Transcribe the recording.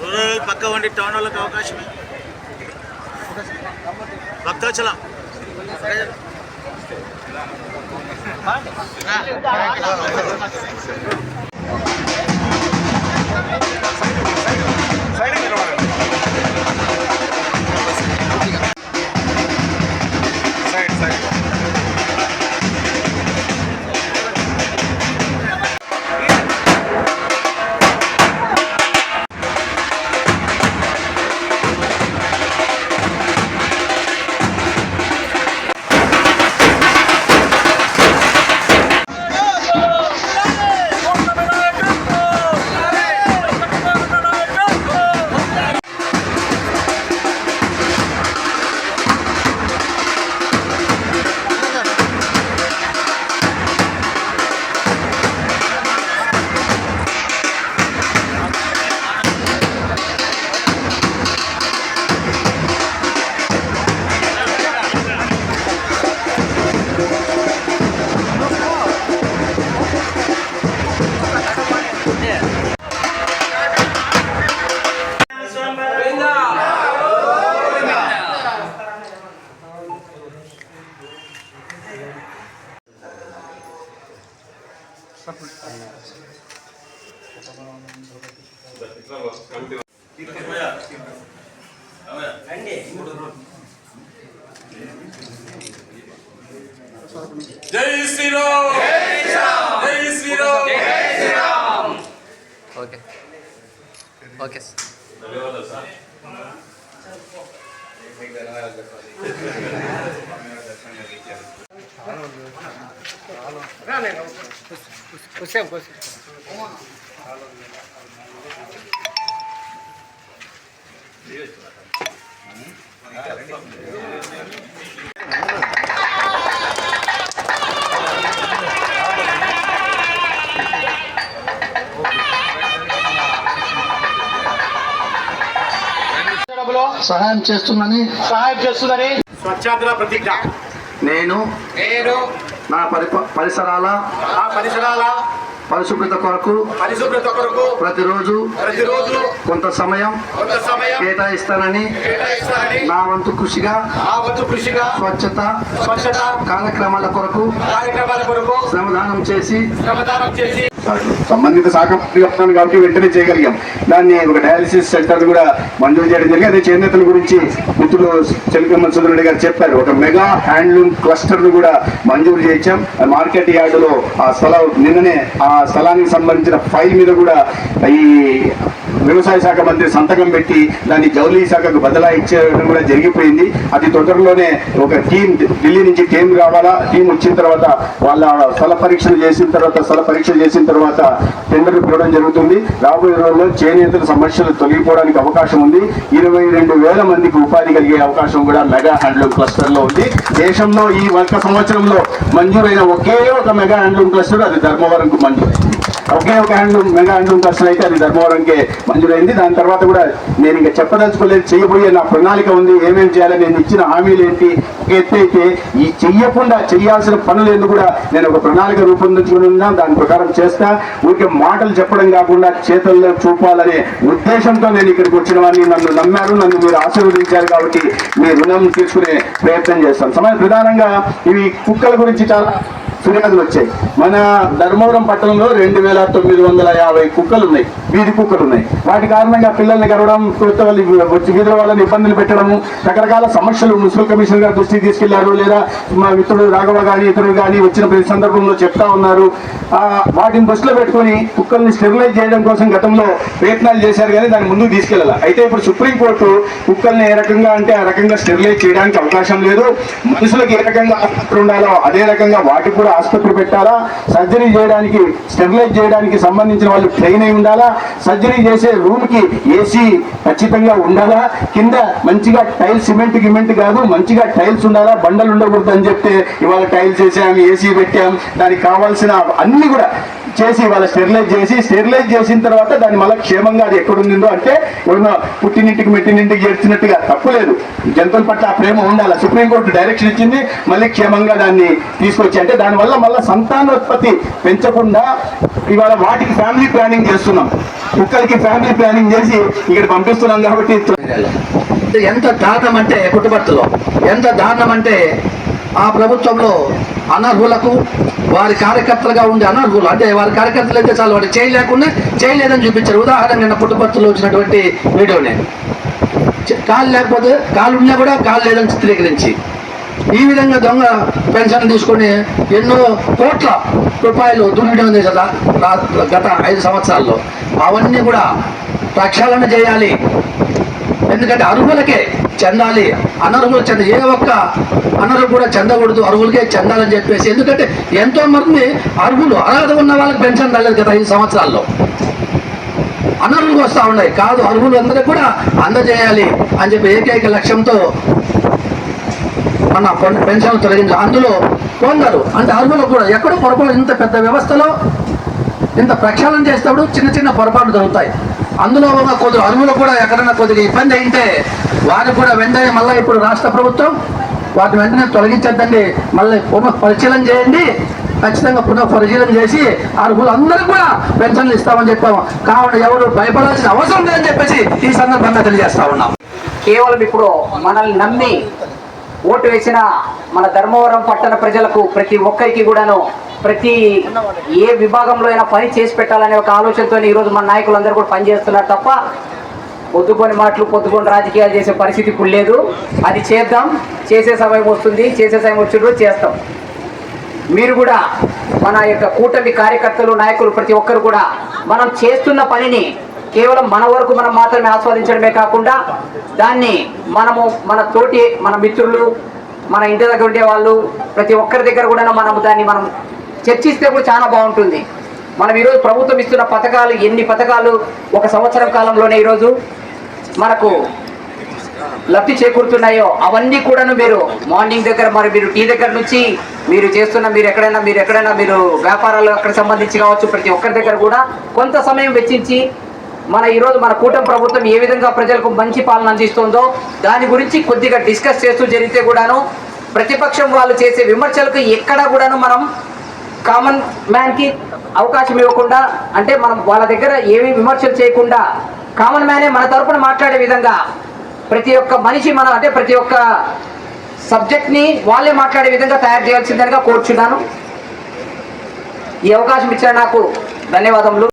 Rural పక్క వంటి town వాళ్ళకి అవకాశమే భక్తాచలం. సైడ్ జై శ్రీరామ్ జై శ్రీరామ్ ఓకే ఓకే సార్ ధన్యవాదాలు కూర్చో సహాయం చేస్తుందని సహాయం చేస్తుందని స్వచ్ఛాంధ్ర ప్రతిజ్ఞ. నేను నేను నా పరిసరాల ఆ పరిసరాల పరిశుభ్రత కొరకు పరిశుభ్రత కొరకు ప్రతిరోజు ప్రతిరోజు కొంత సమయం కొంత సమయం కేటాయిస్తానని కేటాయిస్తానని నా వంతు కృషిగా ఆ వంతు కృషిగా స్వచ్ఛత స్వచ్ఛత కార్యక్రమాల కొరకు కార్యక్రమాల కొరకు శ్రమదానం చేసి శ్రమదానం చేసి సంబంధిత శాఖ మంత్రి చెప్తున్నాను కాబట్టి వెంటనే చేయగలిగాం. దాన్ని ఒక డయాలసిస్ సెంటర్ కూడా మంజూరు చేయడం జరిగింది. అదే చేనేతల గురించి మిత్రులు చెలికమ్మ సుందరుడి గారు చెప్పారు. ఒక మెగా హ్యాండ్లూమ్ క్లస్టర్ను కూడా మంజూరు చేయించాం. మార్కెట్ యార్డులో ఆ స్థలం నిన్ననే ఆ స్థలానికి సంబంధించిన ఫైల్ మీద కూడా ఈ వ్యవసాయ శాఖ మంత్రి సంతకం పెట్టి దాన్ని జౌలీ శాఖకు బదలా ఇచ్చేయడం కూడా జరిగిపోయింది. అది తొందరలోనే ఒక టీం ఢిల్లీ నుంచి టీం రావాలా? టీం వచ్చిన తర్వాత వాళ్ళ స్థల పరీక్షలు చేసిన తర్వాత స్థల పరీక్షలు చేసిన తర్వాత టెండర్ పిలవడం జరుగుతుంది. రాబోయే రోజుల్లో చేనేతల సమస్యలు తొలగిపోవడానికి అవకాశం ఉంది. ఇరవై రెండు వేల మందికి ఉపాధి కలిగే అవకాశం కూడా మెగా హ్యాండ్లూమ్ క్లస్టర్లో ఉంది. దేశంలో ఈ ఒక్క సంవత్సరంలో మంజూరైన ఒకే ఒక మెగా హ్యాండ్లూమ్ క్లస్టర్ అది ధర్మవరంకు మంజూరైంది. ఒకే ఒక హ్యాండ్లూమ్ మెగా హ్యాండ్లూమ్ దర్శనం అయితే అది ధర్మవరంకే మంజూరైంది. దాని తర్వాత కూడా నేను ఇంకా చెప్పదలుచుకోలేదు. చేయబోయే నా ప్రణాళిక ఉంది. ఏమేమి చేయాలి? నేను ఇచ్చిన హామీలు ఏంటి? ఒక ఎత్తు అయితే ఈ చెయ్యకుండా చేయాల్సిన పనులు ఎందుకు కూడా నేను ఒక ప్రణాళిక రూపొందించుకుని ఉన్నా దాని ప్రకారం చేస్తా. ఊరికే మాటలు చెప్పడం కాకుండా చేతుల్లో చూపాలనే ఉద్దేశంతో నేను ఇక్కడికి వచ్చిన వాడిని నన్ను నమ్మారు. నన్ను మీరు ఆశీర్వదించారు కాబట్టి మీ రుణం తీసుకునే ప్రయత్నం చేస్తాను. సమయం ప్రధానంగా ఇవి కుక్కల గురించి చాలా ఫిర్యాదులు వచ్చాయి. మన ధర్మవరం పట్టణంలో రెండు వేల తొమ్మిది వందల యాభై కుక్కలు ఉన్నాయి వీధి కుక్కలు ఉన్నాయి వాటి కారణంగా పిల్లల్ని గడవడం కొత్త వాళ్ళు వచ్చి వీధుల వాళ్ళని ఇబ్బందులు పెట్టడము రకరకాల సమస్యలు మున్సిపల్ కమిషనర్ గారు దృష్టికి తీసుకెళ్ళారు లేదా మా మిత్రుడు రాఘవ కానీ ఇతరులు కానీ వచ్చిన ప్రతి సందర్భంలో చెప్తా ఉన్నారు. వాటిని దృష్టిలో పెట్టుకొని కుక్కల్ని స్టెరిలైజ్ చేయడం కోసం గతంలో ప్రయత్నాలు చేశారు కానీ దాన్ని ముందుకు తీసుకెళ్ళాలి అయితే ఇప్పుడు సుప్రీంకోర్టు కుక్కల్ని ఏ రకంగా అంటే ఆ రకంగా స్టెరిలైజ్ చేయడానికి అవకాశం లేదు. మనుషులకు ఏ రకంగా ఉండాలో అదే రకంగా వాటికి కూడా ఆసుపత్రి పెట్టాలా? సర్జరీ చేయడానికి స్టెరిలైజ్ చేయడానికి సంబంధించిన వాళ్ళు ట్రైన్ అయి ఉండాలా? సర్జరీ చేసే రూమ్కి ఏసీ ఖచ్చితంగా ఉండాలా? కింద మంచిగా టైల్స్ సిమెంట్ గిమెంట్ కాదు మంచిగా టైల్స్ ఉండాలా? బండలు ఉండకూడదు అని చెప్తే ఇవాళ టైల్స్ వేసాం ఏసీ పెట్టాం దానికి కావాల్సిన అన్ని కూడా చేసి వాళ్ళ స్టెరిలైజ్ చేసి స్టెరిలైజ్ చేసిన తర్వాత దాన్ని మళ్ళీ క్షేమంగా అది ఎక్కడ అంటే ఏమన్నా పుట్టినింటికి మెట్టినింటికి చేర్చినట్టుగా తప్పులేదు జంతువుల పట్ల ఆ ప్రేమ ఉండాలి. సుప్రీంకోర్టు డైరెక్షన్ ఇచ్చింది మళ్ళీ క్షేమంగా దాన్ని తీసుకొచ్చి అంటే దానివల్ల మళ్ళీ సంతానోత్పత్తి పెంచకుండా ఇవాళ వాటికి ఫ్యామిలీ ప్లానింగ్ చేస్తున్నాం. కుక్కలకి ఫ్యామిలీ ప్లానింగ్ చేసి ఇక్కడ పంపిస్తున్నాం కాబట్టి ఎంత దారుణం అంటే కుటుంబత్తులో ఎంత దారుణం అంటే ఆ ప్రభుత్వంలో అనర్హులకు వారి కార్యకర్తలుగా ఉండే అనర్హులు అంటే వారి కార్యకర్తలు అయితే చాలు వాటి చేయలేకుండా చేయలేదని చూపించారు. ఉదాహరణ నిన్న పుట్టుబర్తులో వచ్చినటువంటి వీడియోనే. కాలు లేకపోతే కాలు ఉన్నా కూడా కాలు లేదని చిత్రీకరించి. ఈ విధంగా దొంగ పెన్షన్ తీసుకొని ఎన్నో కోట్ల రూపాయలు దుర్వినియోగం చేశారు గత ఐదు సంవత్సరాల్లో. అవన్నీ కూడా ప్రక్షాళన చేయాలి. ఎందుకంటే అర్హులకే చెందాలి. అనర్హులు చెంద ఏ ఒక్క అనర్హులు కూడా చెందకూడదు. అర్హులకే చెందాలని చెప్పేసి. ఎందుకంటే ఎంతో మంది అర్హులు అర్హత ఉన్న వాళ్ళకి పెన్షన్ రాలేదు కదా ఐదు సంవత్సరాల్లో. అనర్హులకు వస్తూ ఉన్నాయి. కాదు అర్హులు అందరూ కూడా అందజేయాలి అని చెప్పి ఏకైక లక్ష్యంతో మన పెన్షన్ తొలగించాలి అందులో కొందరు అంటే అర్హులు కూడా ఎక్కడో పొరపాటు ఇంత పెద్ద వ్యవస్థలో ఇంత ప్రక్షాళన చేసేటప్పుడు చిన్న చిన్న పొరపాటు జరుగుతాయి. అందులో ఒక కొద్దిగా అరువులు కూడా ఎక్కడైనా కొద్దిగా ఇబ్బంది అయితే వారు కూడా వెంటనే మళ్ళీ ఇప్పుడు రాష్ట్ర ప్రభుత్వం వాటిని వెంటనే తొలగించద్దండి. మళ్ళీ పునః పరిశీలన చేయండి. ఖచ్చితంగా పునః పరిశీలన చేసి అర్హులు అందరూ కూడా పెన్షన్లు ఇస్తామని చెప్పాము. కావున ఎవరు భయపడాల్సిన అవసరం లేదని చెప్పేసి ఈ సందర్భంగా తెలియజేస్తా ఉన్నాం. కేవలం ఇప్పుడు మనల్ని నమ్మి ఓటు వేసిన మన ధర్మవరం పట్టణ ప్రజలకు ప్రతి ఒక్కరికి కూడాను ప్రతి ఏ విభాగంలో అయినా పని చేసి పెట్టాలనే ఒక ఆలోచనతో ఈరోజు మన నాయకులందరూ కూడా పనిచేస్తున్నారు తప్ప పొద్దుకొని మాటలు పొద్దుకొని రాజకీయాలు చేసే పరిస్థితి ఇప్పుడు లేదు. అది చేద్దాం. చేసే సమయం వస్తుంది. చేసే సమయం వచ్చినప్పుడు చేస్తాం. మీరు కూడా మన యొక్క కూటమి కార్యకర్తలు నాయకులు ప్రతి ఒక్కరు కూడా మనం చేస్తున్న పనిని కేవలం మన వరకు మనం మాత్రమే ఆస్వాదించడమే కాకుండా దాన్ని మనము మన తోటి మన మిత్రులు మన ఇంటి దగ్గర ఉండే వాళ్ళు ప్రతి ఒక్కరి దగ్గర కూడా మనం దాన్ని మనం చర్చిస్తే కూడా చాలా బాగుంటుంది. మనం ఈరోజు ప్రభుత్వం ఇస్తున్న పథకాలు ఎన్ని పథకాలు ఒక సంవత్సరం కాలంలోనే ఈరోజు మనకు లబ్ధి చేకూరుతున్నాయో అవన్నీ కూడాను మీరు మార్నింగ్ దగ్గర మరి మీరు టీ దగ్గర నుంచి మీరు చేస్తున్న మీరు ఎక్కడైనా మీరు ఎక్కడైనా మీరు వ్యాపారాలు అక్కడ సంబంధించి కావచ్చు ప్రతి ఒక్కరి దగ్గర కూడా కొంత సమయం వెచ్చించి మన ఈరోజు మన కూటమి ప్రభుత్వం ఏ విధంగా ప్రజలకు మంచి పాలన అందిస్తుందో దాని గురించి కొద్దిగా డిస్కస్ చేస్తూ జరిగితే కూడాను ప్రతిపక్షం వాళ్ళు చేసే విమర్శలకు ఎక్కడా కూడాను మనం కామన్ మ్యాన్కి అవకాశం ఇవ్వకుండా అంటే మనం వాళ్ళ దగ్గర ఏమీ విమర్శలు చేయకుండా కామన్ మ్యానే మన తరపున మాట్లాడే విధంగా ప్రతి ఒక్క మనిషి మనం అంటే ప్రతి ఒక్క సబ్జెక్ట్ని వాళ్ళే మాట్లాడే విధంగా తయారు చేయాల్సిందనిగా కోరుచున్నాను. ఈ అవకాశం ఇచ్చిన నాకు ధన్యవాదములు.